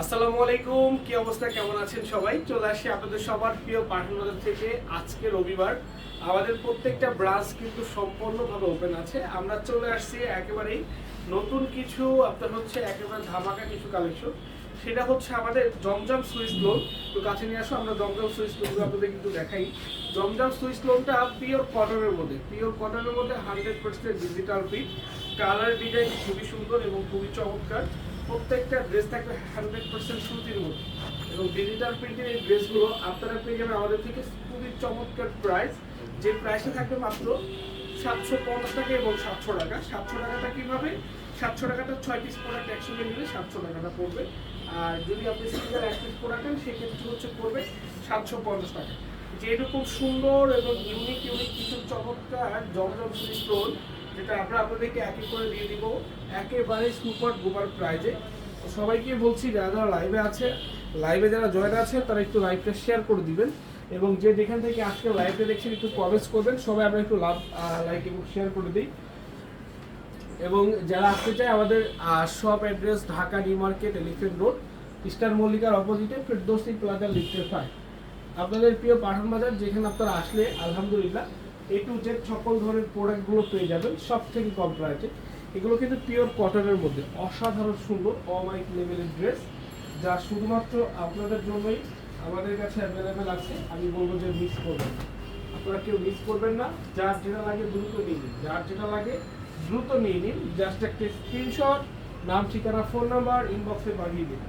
আসসালামু আলাইকুম, কি অবস্থা, কেমন আছেন সবাই? চলে আসি আপনাদের সবার প্রিয় থেকে আজকে রবিবার। আমাদের প্রত্যেকটা ব্রাঞ্চ কিন্তু সম্পূর্ণভাবে ওপেন আছে। আমরা চলে আসছি একেবারেই নতুন কিছু, আপনার হচ্ছে একেবারে ধামাকা কিছু কালেকশন সেটা হচ্ছে আমাদের জমজম সুইচ লোন তো কাছে নিয়ে আসো, আমরা জমজম সুইচ আপনাদের কিন্তু দেখাই। জমজম সুইচ লোনটা পিওর কটনের মধ্যে পিওর কটনের মধ্যে hundred percent digital print colour design খুবই সুন্দর এবং খুবই চমৎকার। প্রত্যেকটা ড্রেস থাকবে হান্ড্রেড পার্সেন্ট সুতির মধ্যে। এবং ডিজিটাল প্রিন্টের এই ড্রেসগুলো আপনারা পেয়ে যাবেন আমাদের থেকে খুবই চমৎকার প্রাইস যে প্রাইসে থাকবে মাত্র সাতশো পঞ্চাশ টাকা এবং সাতশো টাকা। সাতশো টাকাটা কীভাবে? সাতশো টাকাটা ছয় পিস প্রোডাক্ট একসঙ্গে নিলে সাতশো টাকাটা পড়বে। আর যদি আপনি সিঙ্গেল এক পিস প্রোডাক্ট নেন, সেক্ষেত্রে হচ্ছে পড়বে সাতশো পঞ্চাশ টাকা। যেরকম সুন্দর এবং ইউনিক ইউনিক কিছু চমৎকার জমজম স্টোন যেটা আমরা আপনাদেরকে এক এক করে দিয়ে দিব। একেবারে সুপার ডুপার প্রাইজে। সবাইকে বলছি, যারা যারা লাইভে আছে লাইভে যারা জয়েন আছে, তারা একটু লাইভটা শেয়ার করে দিবেন এবং যে যেখান থেকে আজকে লাইভটা দেখছেন, একটু কমেন্টস করবেন। সবাই আমরা একটু লাভ লাইক এবং শেয়ার করে দিই। এবং যারা আসতে চায়, আমাদের shop address Dhaka new market elephant road eastern মল্লিকার অপোজিটে ফেরদৌসি প্লাজা লিফটের ফাইভ আপনাদের প্রিয় পাঠান বাজার যেখানে আপনারা আসলে, আলহামদুলিল্লাহ এ টু জেড সকল ধরনের প্রোডাক্টগুলো পেয়ে যাবেন, সব থেকে কম প্রাইসে এগুলো কিন্তু পিওর কটনের মধ্যে। অসাধারণ, সুন্দর অমাইক লেভেলের ড্রেস যা শুধুমাত্র আপনাদের জন্যই আমাদের কাছে অ্যাভেলেবেল আছে। আমি বলব যে মিস করবেন আপনারা কেউ মিস করবেন না। যার যেটা লাগে দ্রুত নিয়ে নিন। যার যেটা লাগে দ্রুত নিয়ে নিন। জাস্ট একটা স্ক্রিনশট নাম, ঠিকানা ফোন নাম্বার ইনবক্সে পাঠিয়ে দিন।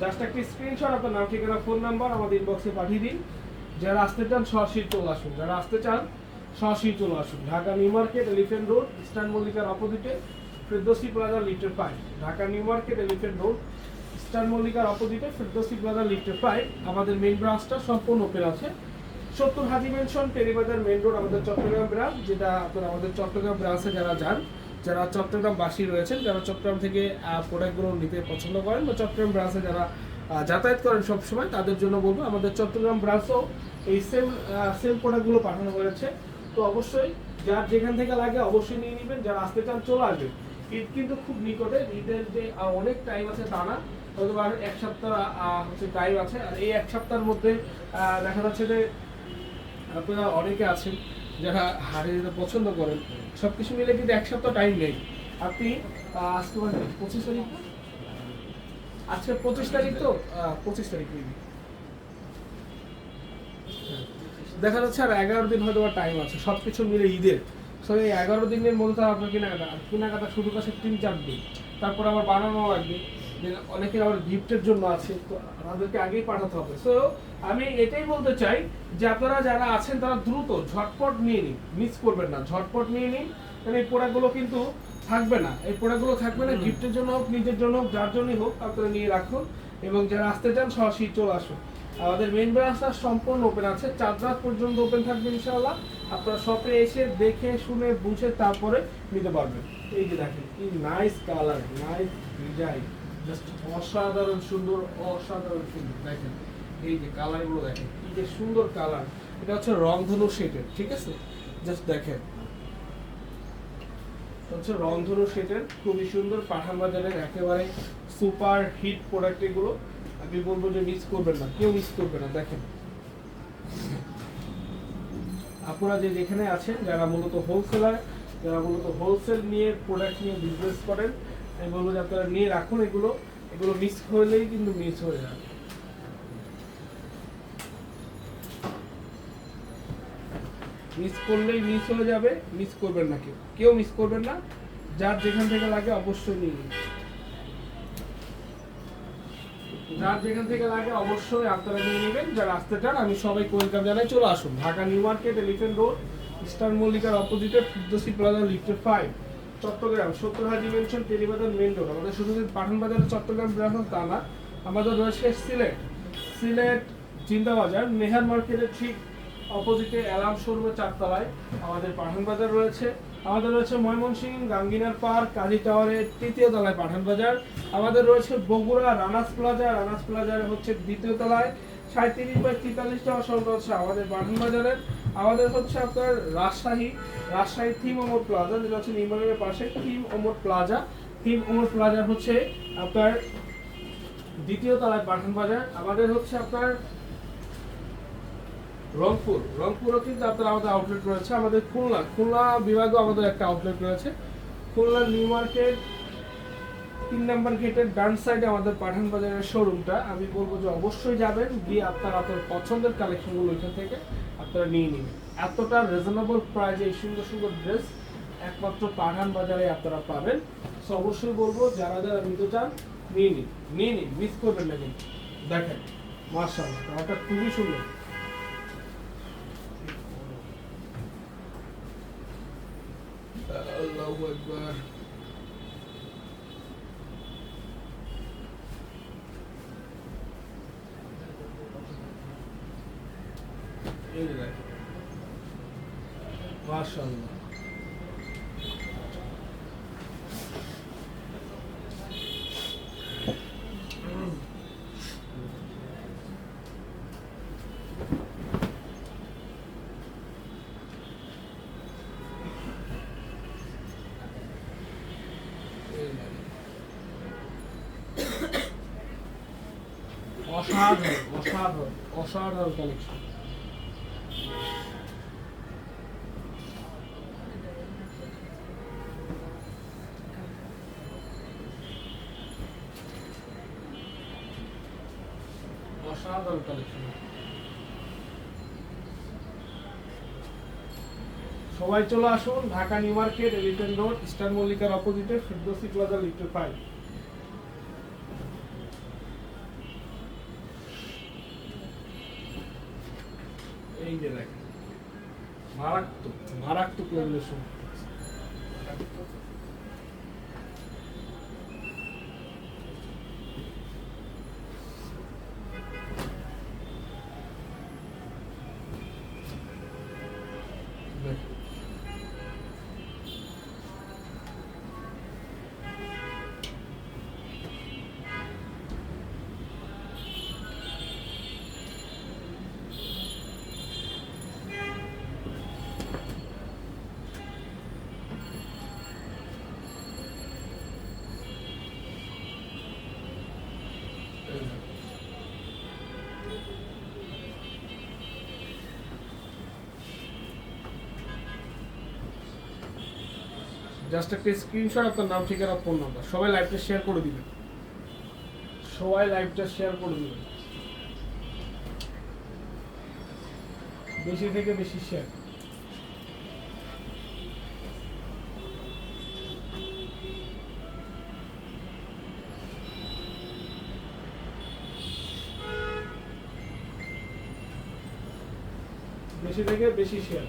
জাস্ট একটা স্ক্রিনশট আপনার নাম, ঠিকানা ফোন নাম্বার আমাদের ইনবক্সে পাঠিয়ে দিন। যারা আসতে চান, সরাসরি চলে আসুন। যারা আসতে চান, সরাসরি চলে আসুন। Dhaka new market elephant road, eastern মল্লিকার অপোজিটে ফেরদোসি প্লাজা লিফটের five Dhaka new market elephant road, eastern মল্লিকার অপোজিটে ফেরদোসি প্লাজা লিফটের ফাইভ আমাদের মেইন ব্রাঞ্চটা সম্পূর্ণ ওপেন আছে। সত্তর Haji mansion Teribazar main road আমাদের চট্টগ্রাম ব্রাঞ্চ যেটা আপনারা আমাদের চট্টগ্রাম ব্রাঞ্চে যারা যান, যারা চট্টগ্রামবাসী রয়েছেন, যারা চট্টগ্রাম থেকে প্রোডাক্টগুলো নিতে পছন্দ করেন বা চট্টগ্রাম ব্রাঞ্চে যারা যাতায়াত করেন সবসময়, তাদের জন্য বলব, আমাদের চট্টগ্রাম ব্রাঞ্চও এই সেম সেম প্রোডাক্টগুলো পাঠানো হয়েছে। তো অবশ্যই যার যেখান থেকে লাগে অবশ্যই নিয়ে নেবেন, যারা আসতে চান চলে আসবেন। ঈদ কিন্তু খুব নিকটে, ঈদের যে অনেক টাইম আছে তা না হয়তো বা এক সপ্তাহ হচ্ছে টাইম আছে। আর এই এক সপ্তাহের মধ্যে দেখা যাচ্ছে যে, আপনারা অনেকে আছেন যারা হারিয়ে যেতে পছন্দ করেন। সব কিছু মিলে কিন্তু এক সপ্তাহ টাইম নেই। আপনি আজকে পঁচিশ তারিখ? আজকে পঁচিশ তারিখ তো? পঁচিশ তারিখ। হ্যাঁ। দেখা যাচ্ছে আর এগারো দিন হয়তো টাইম আছে সব কিছু মিলে ঈদের। সো এই এগারো দিনের মধ্যে তো আপনার কেনাকাটা কেনাকাটা শুরু করছে তিন চার দিন। তারপর আবার বানানো লাগবে। অনেকের আবার গিফটের জন্য আছে, তো তাদেরকে আগেই পাঠাতে হবে। সো আমি এটাই বলতে চাই যে আপনারা যারা আছেন, তারা দ্রুত ঝটপট নিয়ে নিন। মিস করবেন না, ঝটপট নিয়ে নিন। কারণ এই প্রোডাক্টগুলো কিন্তু থাকবে না। এই প্রোডাক্টগুলো থাকবে না গিফটের জন্য হোক নিজের জন্য হোক যার জন্যই হোক আপনারা নিয়ে রাখুন। এবং যারা আসতে চান সরাসরি চলে আসুন। আমাদের মেন ব্রাঞ্চটা সম্পূর্ণ ওপেন আছে। চার রাত পর্যন্ত ওপেন থাকবে ইনশাআল্লাহ। আপনারা শপে এসে দেখে শুনে বুঝে তারপরে নিতে পারবেন। এই যে দেখেন কি nice colour nice design just অসাধারণ সুন্দর অসাধারণ সুন্দর। দেখেন এই যে কালারগুলো দেখেন কি যে সুন্দর কালার এটা হচ্ছে রংধনু শেটের ঠিক আছে? জাস্ট দেখেন। হচ্ছে রংধনু সেটের খুবই সুন্দর পাঠান বাজারের একেবারে সুপার হিট প্রোডাক্ট এগুলো। আমি বলব যে মিস করবেন না, কেউ মিস করবে না, দেখেন। আপনারা যে যেখানে আছেন, যারা মূলত হোলসেলার যারা মূলত হোলসেল নিয়ে প্রোডাক্ট নিয়ে বিজনেস করেন, আমি বলব যে আপনারা নিয়ে রাখুন এগুলো। এগুলো মিস হলেই কিন্তু মিস হয়ে যাবে। মিস করলেই মিস হয়ে যাবে মিস করবেন না কেউ। কেউ মিস করবেন না, যার যেখান থেকে লাগে অবশ্যই নিয়ে যার যেখান থেকে লাগে অবশ্যই আপনারা নিয়ে নেবেন। যারা আসতে চান আমি সবাইকে ওয়েলকাম জানাই, চলে আসুন। Dhaka new market elephant road eastern মল্লিকার অপোজিটে ফিরদোসি প্লাজা লিফটের ফাইভ চট্টগ্রাম, সত্তর Haji mansion Teribazar main road আমাদের শুধু পাঠান বাজারের চট্টগ্রাম ব্রাঞ্চ তা না, আমাদের রয়েছে সিলেট। সিলেট জিন্দাবাজার, নেহার মার্কেটের ঠিক অপোজিটে অ্যালার্ম শোরুমের চারতলায় আমাদের পাঠান বাজার রয়েছে। আমাদের রয়েছে ময়মনসিংহ গাঙ্গিনার পার্ক, কাজী টাওয়ারের তৃতীয় তলায় পাঠান বাজার আমাদের রয়েছে বগুড়া, রানাস প্লাজা। রানাস প্লাজার হচ্ছে দ্বিতীয় তলায়। সাঁত্রিশ বাই তেতাল্লিশ টাকা সন্ধ্যা হচ্ছে আমাদের পাঠান বাজারের আমাদের হচ্ছে আপনার রাজশাহী রাজশাহী থিম ওমর প্লাজা, যেটা হচ্ছে নির্মাণের পাশে theme Omar plaza. Theme Omar plaza হচ্ছে আপনার দ্বিতীয় তলায় পাঠান বাজার আমাদের হচ্ছে আপনার রংপুর, রংপুরও কিন্তু আপনার আমাদের আউটলেট রয়েছে। আমাদের খুলনা খুলনা বিভাগও আমাদের একটা আউটলেট রয়েছে। খুলনা নিউ মার্কেট, তিন নাম্বার গেটের ডান সাইডে আমাদের পাঠান বাজারের শোরুমটা আমি বলব যে অবশ্যই যাবেন, গিয়ে আপনার আপনার পছন্দের কালেকশনগুলো ওইখান থেকে আপনারা নিয়ে নিন। এতটা রিজনেবল প্রাইজে এই সুন্দর সুন্দর ড্রেস একমাত্র পাঠান বাজারে আপনারা পাবেন। সো অবশ্যই বলব, যারা যারা নিতে চান, নিয়ে নিন। নিয়ে নিন মিস করবেন না কিন্তু। দেখেন মার্শাল্লাহ কালারটা খুবই সুন্দর। আল্লাহু আকবার এই যে দেখেন অসাধারণ অসাধারণ অসাধারণ অসাধারণ সবাই চলে আসুন Dhaka new market elephant road, eastern মল্লিকার অপোজিটে ফিরদৌসি প্লাজা লিফটে ফাইভ এই যে দেখেন মারাত্মক মারাত্মক লেভেলের সময় জাস্ট একটা স্ক্রিনশট আপনার নাম, ঠিকানা ফোন নাম্বার সবাই লাইভটা শেয়ার করে দিবেন সবাই লাইভটা শেয়ার করে দিবেন বেশি থেকে বেশি শেয়ার বেশি থেকে বেশি শেয়ার